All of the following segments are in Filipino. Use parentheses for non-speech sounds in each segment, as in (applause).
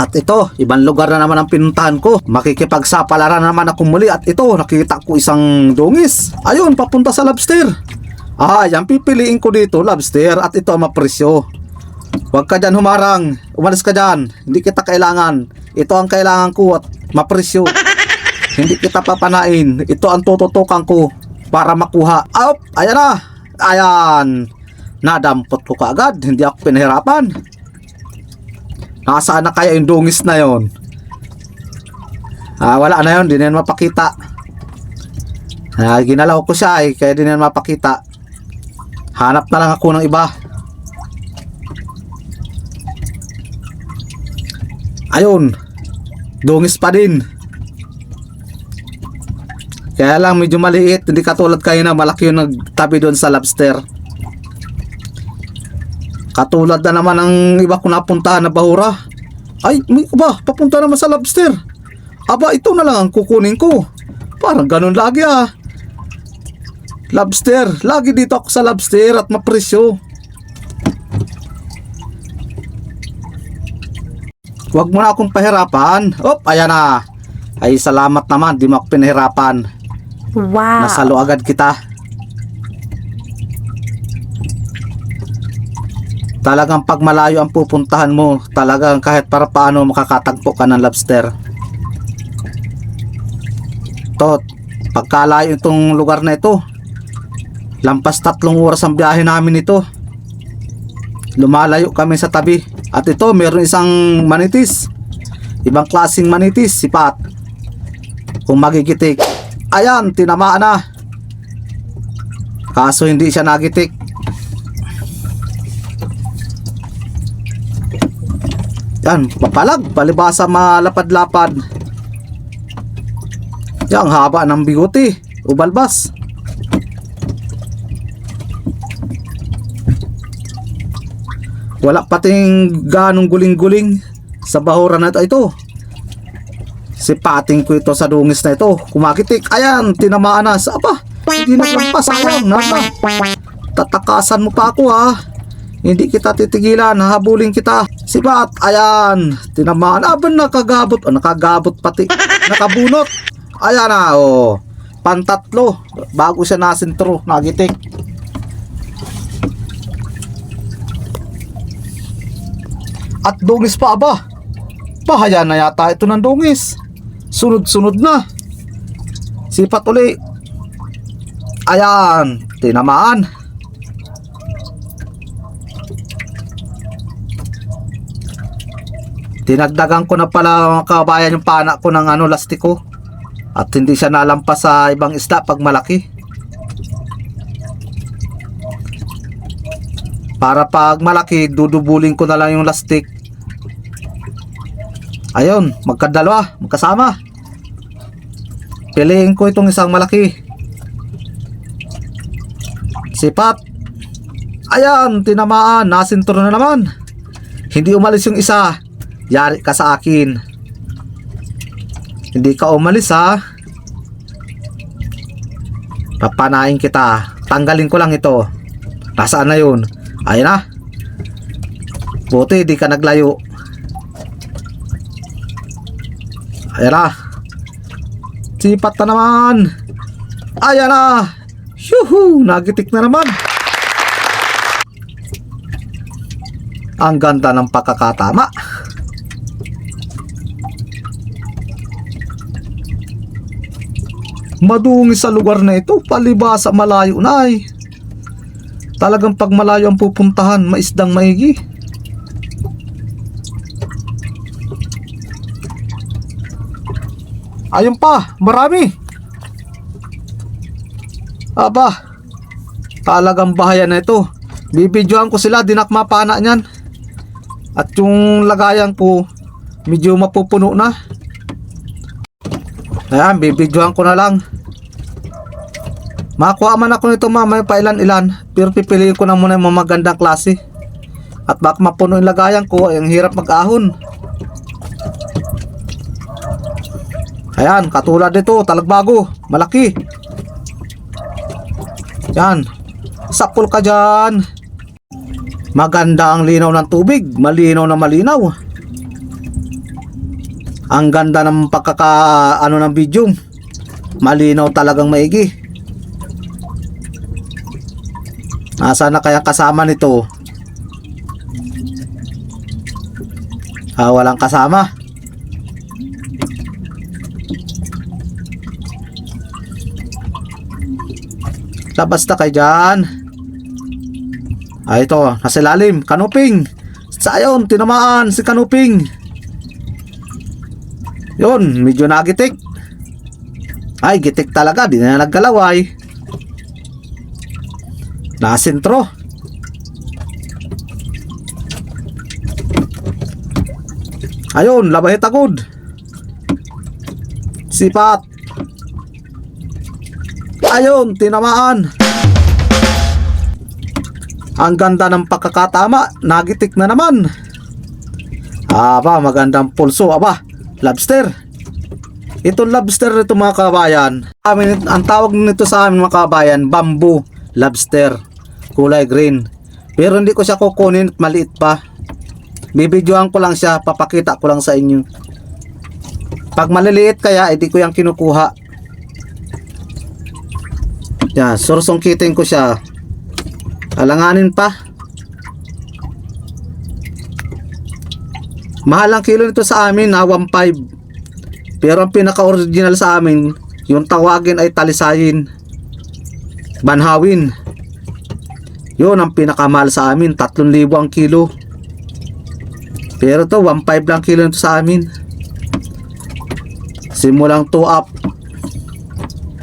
At ito, ibang lugar na naman ang pinuntahan ko. Makikipagsapalaran naman ako muli at ito, nakita ko isang dungis. Ayun, papunta sa lobster. Ah, yan pipiliin ko dito, lobster at ito ang mapresyo. Huwag ka dyan humarang. Umalis ka dyan. Hindi kita kailangan. Ito ang kailangan ko at mapresyo. (laughs) Hindi kita papanain. Ito ang tututukan ko para makuha. Up! Ayan na! Ayan! Nadampot ko kaagad. Hindi ako pinahirapan. Nasaan na kaya yung dungis na yon? Ah, wala na yon. Di na mapakita. Ah, ginalaw ko siya eh. Kaya di na mapakita. Hanap na lang ako ng iba. Ayun. Dungis pa din. Kaya lang medyo maliit, hindi katulad kayo na malaki yung nagtabi doon sa lobster. Katulad na naman ang iba ko napuntahan na bahura. Ay, may ba, papunta naman sa lobster. Aba, ito na lang ang kukunin ko. Parang ganun lagi ah. Lobster, lagi dito ako sa lobster at mapresyo. Huwag mo na akong pahirapan. Op, ayan na. Ay, salamat naman, di mo ako pinahirapan. Wow. Nasalo agad kita. Talagang pag malayo ang pupuntahan mo, talagang kahit para paano makakatagpo ka ng lobster. To, pagkalayo itong lugar na ito, lampas tatlong oras ang biyahe namin ito. Lumalayo kami sa tabi. At ito, meron isang manitis. Ibang klaseng manitis, sipat. Kung magigitik, Ayan, tinamaan na. Kaso hindi siya nagitik. Yan, papalag, palibasa malapad-lapad. Yan, haba ng biguti. Ubalbas. Wala pating ganong guling-guling sa bahura na ito. ito. Sipating ko ito sa dungis na ito. Kumakitik. Ayan, tinamaan na. Sa ba? Hindi naglampas. Sayang na ba? Tatakasan mo pa ako ha. Hindi kita titigilan. Hahabulin kita. Sipat. Ayan. Tinamaan. Aban nakagabot. Oh, nakagabot pati. Nakabunot. Ayan na. Oh. Pantatlo. Bago siya nasintro. Nagitik. At dungis pa aba. Bahaya na yata ito ng dungis. Sunod-sunod na. Sipat uli. Ayan, tinamaan. Dinagdagan ko na pala mga kabayan yung pana ko ng ano lastiko. At hindi siya nalampas sa ibang isda pag malaki. Para pag malaki, dudubulin ko na lang yung lastik Ayun, magkadalawa, magkasama. Piliin ko itong isang malaki. Sipat. Ayan, tinamaan, nasintur na naman. Hindi umalis yung isa. Yari ka sa akin. Hindi ka umalis ha. Papanain kita. Tanggalin ko lang ito. Nasaan na yun? Ayun na. Buti, di ka naglayo. Ayan na. Sipat na naman. Ayan na. Yuhu! Nagitik na naman. Ang ganda ng pagkakatama. Madungi sa lugar na ito, palibasa malayo na ay. Talagang pag malayo ang pupuntahan, maisdang maigi. Ayun pa, marami. Aba, talagang bahaya na ito. Bibidyoan ko sila, dinakma pana niyan. At yung lagayan ko, medyo mapupuno na. Ayan, bibidyoan ko na lang. Makuha man ako nito mamaya pa ilan-ilan, pero pipiliin ko na muna yung mga magandang klase. At baka mapuno yung lagayan ko, ay ang hirap mag-ahon. Ayan, katulad nito, talagbago, malaki. Yan, sapul ka dyan. Maganda ang linaw ng tubig, malinaw na malinaw. Ang ganda ng pagkaka ano ng video. Malinaw talagang maigi. Nasaan na kaya kasama nito? Ah, walang kasama. Labas na kayo dyan. Ah, ito. Nasa ilalim. Kanuping. Sayon, tinamaan si Kanuping. Yun, medyo nagitik. Ay, gitik talaga. Di na naggalaway. Nasintro. Ayun, labay tagod. Sipat. Ayun, tinamaan. Ang ganda ng pagkakatama, nagitik na naman. Aba, magandang pulso, aba. Lobster. Itong lobster nito mga kabayan, amin, ang tawag nito sa amin mga kabayan, bamboo lobster. Kulay green. Pero hindi ko siya kukunin maliit pa. Bibidyoan ko lang siya, papakita ko lang sa inyo. Pag maliliit kaya, hindi ko yung kinukuha. Yan, sursungkitin ko siya. Alanganin pa. Mahal ang kilo nito sa amin, na 1.5. Pero ang pinaka-original sa amin, yung tawagin ay talisayin. Banhawin. Yun ang pinakamahal sa amin, 3,000 ang kilo. Pero to 1.5 lang kilo nito sa amin. Simulang 2 up.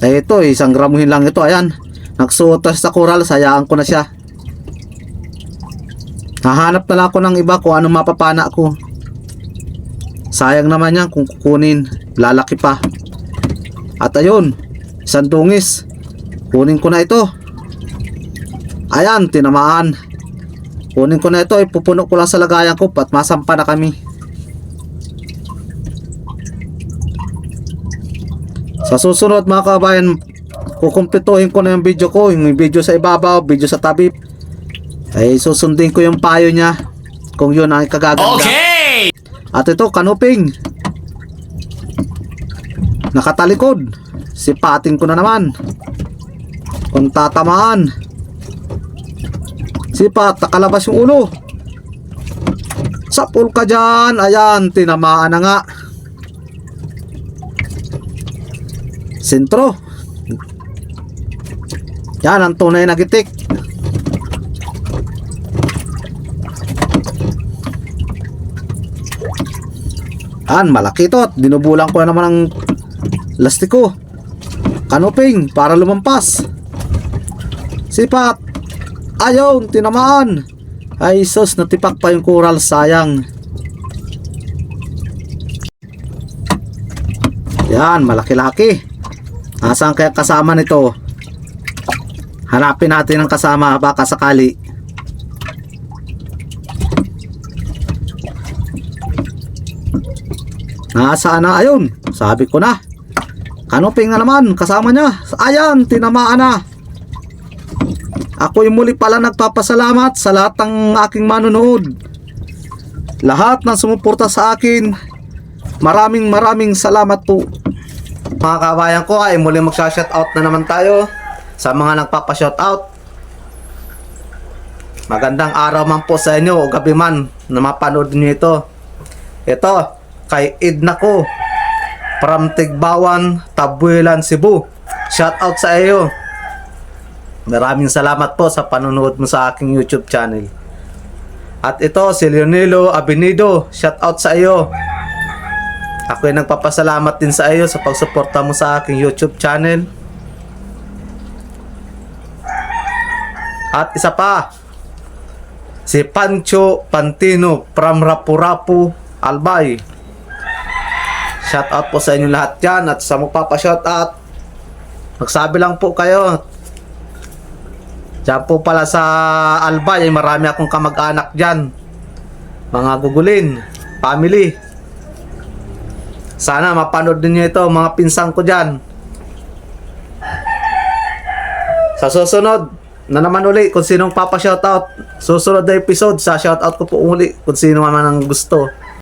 Eh ito, isang gramuhin lang ito. Ayan. Nagsuotas sa coral, sayaan ko na siya. Hahanap na lang ako ng iba kung ano mapapana ko. Sayang naman yan kung kukunin. Lalaki pa. At ayun, isang dungis. Kunin ko na ito. Ayan, tinamaan. Kunin ko na ito, ipupuno ko lang sa lagayan ko at masampa na kami. Sa susunod mga kabayan, kukumpletuhin ko na yung video ko, yung video sa ibabaw, video sa tabi. Ay susundin ko yung payo niya kung yun ang kagaganda. Okay! At ito, kanuping. Nakatalikod. Sipatin ko na naman. Kung tatamaan. Sipat, nakalabas yung ulo. Sapul ka dyan. Ayan, tinamaan na nga. Sentro. Yan ang tunay na gitik. Yan, malaki to. Dinubulan ko na naman ang lastiko. Kanuping para lumampas. Sipat. Ayaw, tinamaan. Ay sus, natipak pa yung coral, sayang. Yan, malaki-laki. Nasaan kaya kasama nito? Hanapin natin ang kasama baka sakali. Nasaan na? Ayun, sabi ko na. Kanuping na naman, kasama niya. Ayan, tinamaan na. Ako'y muli pala nagpapasalamat sa lahat ng aking manonood. Lahat ng sumuporta sa akin. Maraming maraming salamat po. Mga kabayan ko ay muli magsha-shoutout na naman tayo sa mga nagpapa-shoutout. Magandang araw man po sa inyo o gabi man na mapanood niyo ito. Ito, kay Edna ko from Tigbawan, Tabuelan, Cebu. Shoutout sa iyo. Maraming salamat po sa panonood mo sa aking YouTube channel. At ito, si Leonelo Abinido. Shoutout sa iyo. Ako ay nagpapasalamat din sa iyo sa pagsuporta mo sa aking YouTube channel. At isa pa, si Pancho Pantino from Rapu-Rapu, Albay. Shoutout po sa inyo lahat yan at sa magpapa-shoutout, magsabi lang po kayo. Diyan po pala sa Albay, ay marami akong kamag-anak dyan. Mga gugulin, family. Sana mapanood ninyo ito, mga pinsang ko dyan. Sa susunod, na naman uli kung sinong papa shoutout. Susunod na episode, sa shoutout ko po uli kung sino man ang gusto.